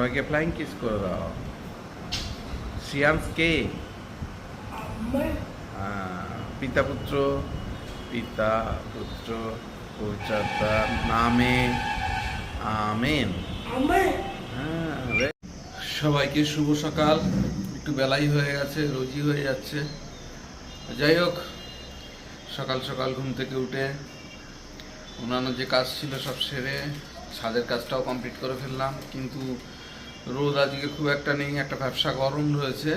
সবাইকে flying kiss করে দাও। শ্রিয়াংশ কে পিতা পুত্র পিতা পুত্র পবিত্রতার নামে। আমেন। হ্যাঁ, সবাইকে শুভ সকাল। একটু বেলাই হয়ে গেছে রোজই হয়ে যাচ্ছে। যাই হোক সকাল সকাল ঘুম থেকে উঠে অন্যান্য যে কাজ ছিল সব সেরে ছাদের কাজটাও কমপ্লিট করে ফেললাম। কিন্তু রোদ আজকে খুব একটা নেই, একটা ব্যবসা গরম রয়েছে।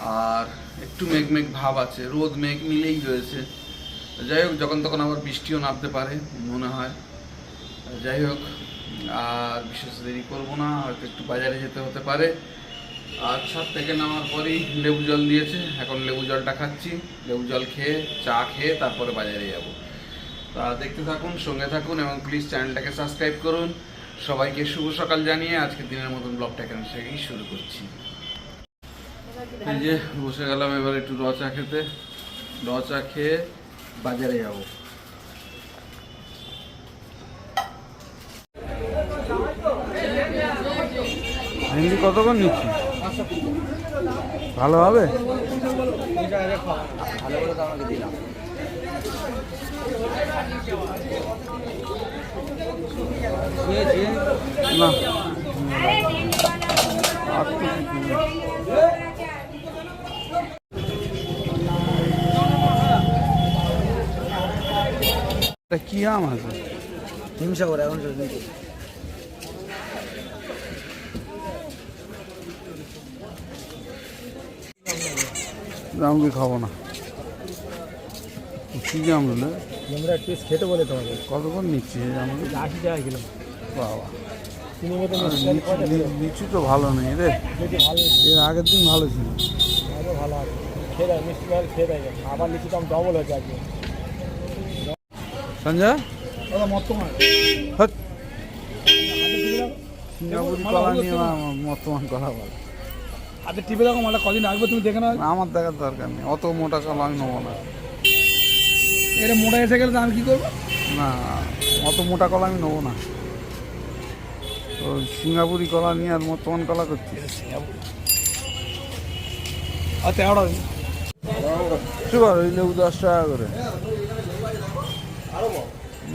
আর একটু মেঘ মেঘ ভাব আছে, রোদ মেঘ মিলেই রয়েছে। যাই হোক, যখন তখন আবার বৃষ্টিও নামতে পারে, মনে হয়। যাই হোক, আর বিশেষ দেরি করব না, হয়তো একটু বাজারে যেতে হতে পারে। আর ছাদ থেকে নামার পরেই লেবু জল দিয়েছে, এখন লেবু জলটা খাচ্ছি। লেবু জল খেয়ে, চা খেয়ে তারপরে বাজারে যাব। তা দেখতে থাকুন, সঙ্গে থাকুন, এবং প্লিজ চ্যানেলটাকে সাবস্ক্রাইব করুন। সবাইকে শুভ সকাল জানিয়ে আজকের দিনের মতন ব্লগটা এখান থেকেই শুরু করছি। এই যে বসে গেলাম এবার একটু র চা খেতে। র চা খেয়ে বাজারে যাব। ভেন্ডি কতক্ষণ নিচ্ছি? ভালো হবে? তো এটা কি আম আছে? হিমসাগর এখন আমি খাব না। কি আম আমরা টেস্ট খেতে বলে তোমাকে। কতক্ষণ নিচ্ছি? আমাকে আশি টাকা কিলো। বাবা। মতো লিচু- তো ভালো নেই রে। এর আগের দিন ভালো ছিল। ভালো আছে। খেয়ে দেয় মিষ্টি ভালো খেয়ে দেয় আবার লিচু দাম ডবল হয়েছে আজকে। সঞ্জয়? দাদা মর্তমান। হট সিঙ্গাপুরি কলা নিয়ে আমার বর্তমান কথা বল। হাতে টিপে দেখো মালটা কদিন আসবে তুমি দেখে নাও। আমার দেখার দরকার নেই। অত মোটা কলা আমি নেব না। এটা মোটা এসে গেলে তো আমি কি করব? না অত মোটা কলা আমি নেব না। তো সিঙ্গাপুরি কলা নিয়ে আর বর্তমান কলা করছি। আর তেরোটা সুগার ওই লেবু দশ টাকা করে।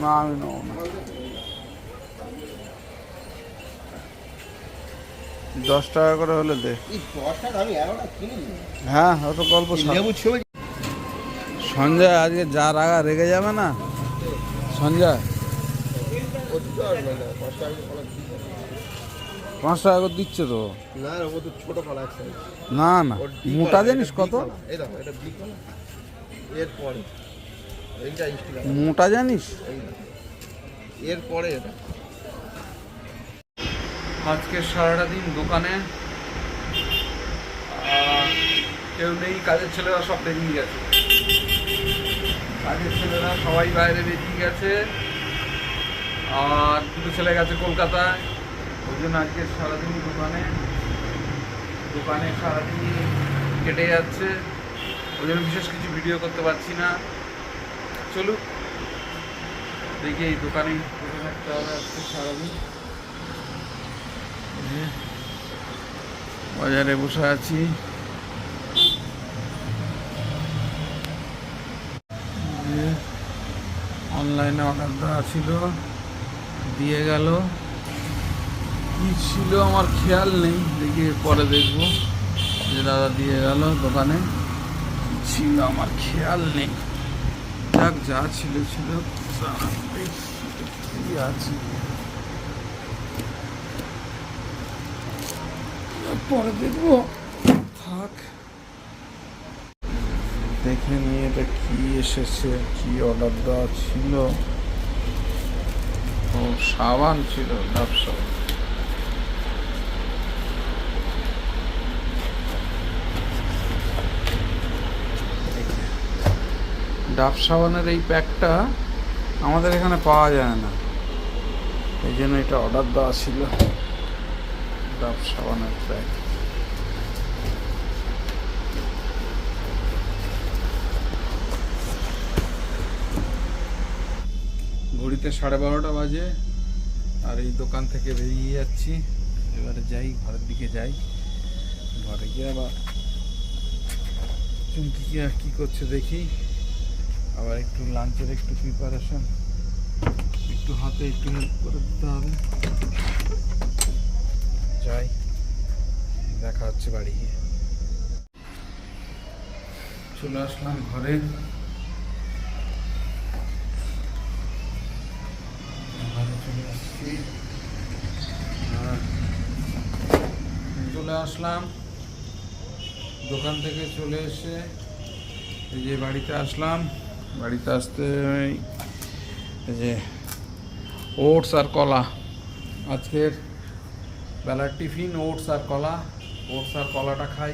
না আমি নেব না। দশ টাকা করে হলে দে। হ্যাঁ অত গল্প ছাড়। সঞ্জয় আজকে যা রাগা রেগে যাবে না? সঞ্জয়। পাঁচ টাকা করে দিচ্ছে তো। না না না। মোটা জিনিস কত? এটা এরপরে মোটা জানিস? এরপরে আজকে সারাটা দিন দোকানে কেউ নেই কাজের ছেলেরা সব বেরিয়ে গেছে। কাজের ছেলেরা সবাই বাইরে বেরিয়ে গেছে। আর দুটো ছেলে গেছে কলকাতায়। ওই জন্য আজকে সারাদিন দোকানে। দোকানে সারাদিন কেটে যাচ্ছে। ওই জন্য বিশেষ কিছু ভিডিও করতে পারছি না। চলুক। দেখি এই দোকানেই বসে থাকতে হবে আজকে সারাদিন। বাজারে বসে আছি। যে অনলাইনে অর্ডার দেওয়া ছিল, দিয়ে গেল। কি ছিল আমার খেয়াল নেই, দেখি পরে দেখব। যে দাদা দিয়ে গেল দোকানে। ছিল আমার খেয়াল নেই। যাক, যা ছিল ছিল আছে। পরে দেখব। থাক। দেখে নিয়ে এটা কি এসেছে, কি অর্ডার দেওয়া ছিল। ও, সাবান ছিল ডাব সাবান ডাব সাবানের এই প্যাকটা আমাদের এখানে পাওয়া যায় না। এই জন্য এটা অর্ডার দেওয়া ছিল। ডাব সাবানের প্যাক। ঘড়িতে সাড়ে বারোটা বাজে, আর এই দোকান থেকে বেরিয়ে যাচ্ছি। এবারে যাই, ঘরের দিকে যাই। ঘরে গিয়ে আবার চুমকি কি কি করছে দেখি। আবার একটু লাঞ্চের একটু প্রিপারেশন একটু হাতে একটু করে দিতে হবে। যাই, দেখা হচ্ছে বাড়ি গিয়ে। চলে আসলাম ঘরে ঘরে চলে চলে আসলাম। দোকান থেকে চলে এসে এই যে বাড়িতে আসলাম। বাড়িতে আসতে এই যে ওটস আর কলা। আজকের বেলার টিফিন, ওটস আর কলা। ওটস আর কলাটা খাই।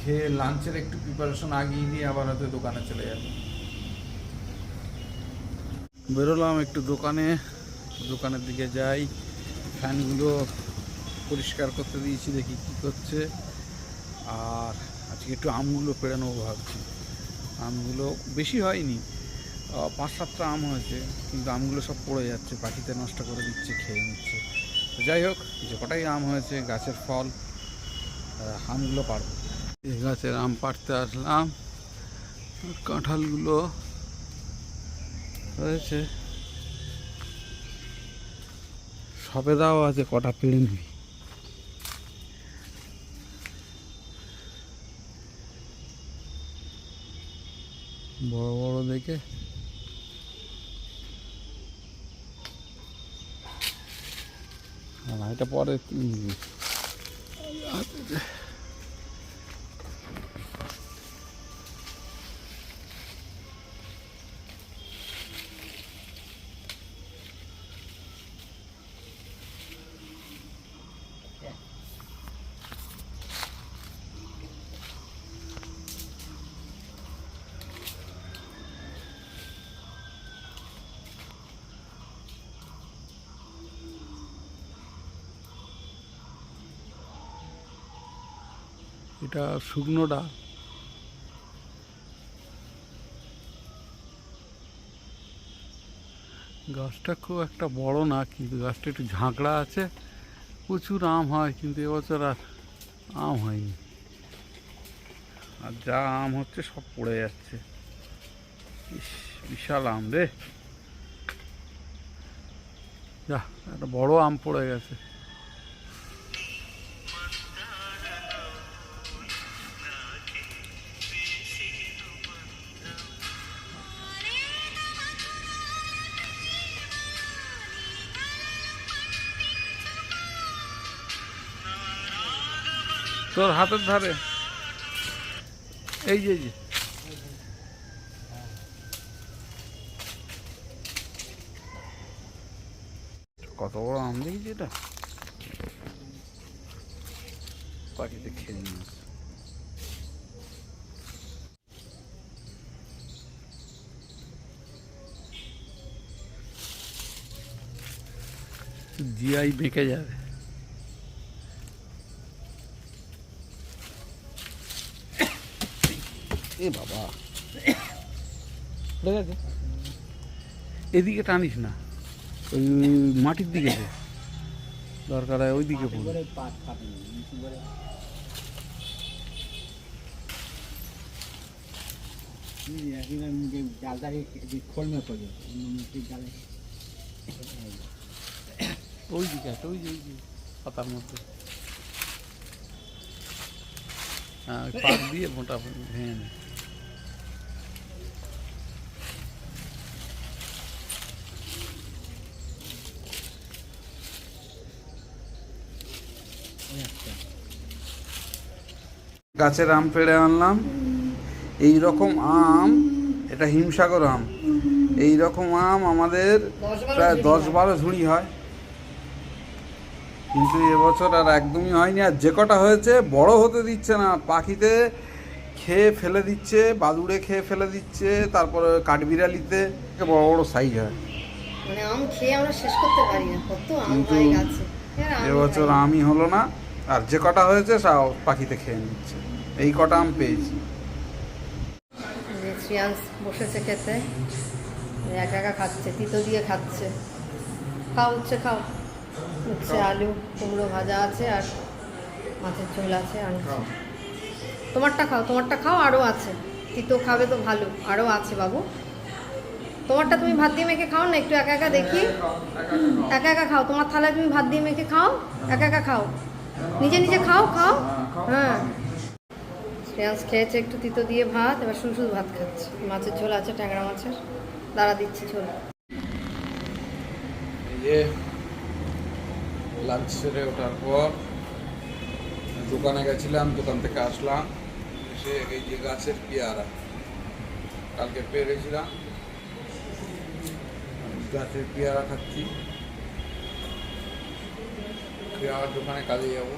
খেয়ে লাঞ্চের একটু প্রিপারেশন আগিয়ে নিয়ে আবার হয়তো দোকানে চলে যাবে। বেরোলাম একটু দোকানে। দোকানের দিকে যাই, ফ্যানগুলো পরিষ্কার করতে দিয়েছি, দেখি কী করছে। আর আজকে একটু আমগুলো পেড়ে নেব ভাবছি। আমগুলো বেশি হয়নি পাঁচ সাতটা আম হয়েছে, কিন্তু আমগুলো সব পড়ে যাচ্ছে, পাখিতে নষ্ট করে দিচ্ছে, খেয়ে নিচ্ছে। তো যাই হোক, যে কটাই আম হয়েছে, গাছের ফল আমগুলো পারব এই গাছের আম পাড়তে আসলাম। কাঁঠালগুলো হয়েছে। সবেদাও আছে কটা পেড়ে নিবি। বড় বড় দেখে। এটা পরে এটা শুকনো ডাল। গাছটা খুব একটা বড় না, কিন্তু গাছটা একটু ঝাঁকড়া আছে। প্রচুর আম হয়, কিন্তু এবছর আর আম হয়নি। আর যা আম হচ্ছে সব পড়ে যাচ্ছে। বিশাল আম রে। যা, একটা বড় আম পড়ে গেছে। তোর হাতের ধারে। এই যে কত বড় আম দেখেছি এটা? পাখিতে খেয়ে নিয়ে আসে। জিআই বেঁকে যাবে। এ বাবা ঠিক আছে এদিকে টানিস না। ওই মাটির দিকে দে। দরকার হয় ওই দিকে পড়বে করে পাট কাটেন নিচু করে জালটাকে খোল মে করবে জালে ওই দিকে আছে ওই যে ওই যে পাতার মধ্যে। হ্যাঁ ওই পাক দিয়ে মোটা ভেঙে নে গাছের আম পেড়ে আনলাম। এই রকম আম এটা হিমসাগর আম। এই রকম আম আমাদের প্রায় দশ বারো ঝুড়ি হয়। কিন্তু এবছর আর একদমই হয়নি। আর যে কটা হয়েছে বড় হতে দিচ্ছে না। পাখিতে খেয়ে ফেলে দিচ্ছে বাদুড়ে খেয়ে ফেলে দিচ্ছে তারপরে কাঠবিড়ালিতে বড় বড় সাইজ হয়। আম খেয়ে আমরা শেষ করতে পারি না। কত আম কিন্তু এবছর। আমই হলো না। আর যে কটা হয়েছে সব পাখিতে খেয়ে নিচ্ছে। এই কটা আম পেয়েছি। যে বসেছে খেতে এক একা খাচ্ছে তিতো দিয়ে খাচ্ছে। খাও উচ্ছে খাও। উচ্ছে আলু কুমড়ো ভাজা আছে আর মাছের ঝোল আছে আর তোমারটা খাও তোমারটা খাও আরও আছে। তিতো খাবে তো ভালো আরও আছে বাবু। তোমারটা তুমি ভাত দিয়ে মেখে খাও না একটু একা একা দেখি। একা একা খাও তোমার থালায় তুমি ভাত দিয়ে মেখে খাও একা একা খাও। নিজে নিজে খাও খাও? হ্যাঁ পেঁয়াজ খেয়েছে একটু তিতো দিয়ে ভাত এবার শুধু শুধু ভাত খাচ্ছে। মাছের ঝোল আছে ট্যাংরা মাছের। দাঁড়া দিচ্ছি ঝোল। লাঞ্চ সেরে ওঠার পর দোকানে গেছিলাম দোকান থেকে আসলাম এসে এই যে গাছের পেয়ারা কালকে পেরেছিলাম গাছের পেয়ারা খাচ্ছি। পেয়ারার দোকানে কাজে যাব।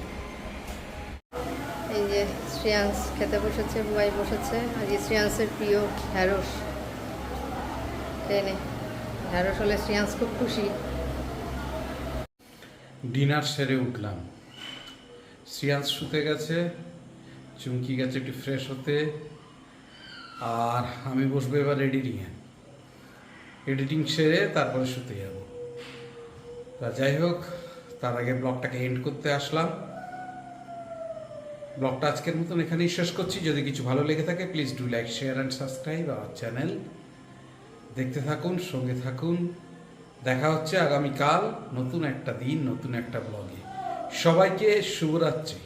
এই যে শ্রেয়াংস খেতে বসেছে বুয়াই বসেছে। আর এই শ্রেয়াংসের প্রিয় ঢ্যাঁড়স। খেয়ে ঢ্যাঁড়স হলে শ্রেয়াংস খুব খুশি। ডিনার সেরে উঠলাম। শ্রিয়াংশ শুতে গেছে চুমকি গেছে একটু ফ্রেশ হতে। আর আমি বসবো এবার এডিটিংয়ে এডিটিং সেরে তারপরে শুতে যাব। তা যাই হোক তার আগে ব্লগটাকে এন্ড করতে আসলাম। ব্লগটা আজকের মতন এখানেই শেষ করছি। যদি কিছু ভালো লেগে থাকে please do like share and subscribe our channel দেখতে থাকুন, সঙ্গে থাকুন। দেখা হচ্ছে আগামীকাল নতুন একটা দিন, নতুন একটা ব্লগে সবাইকে শুভরাত্রি।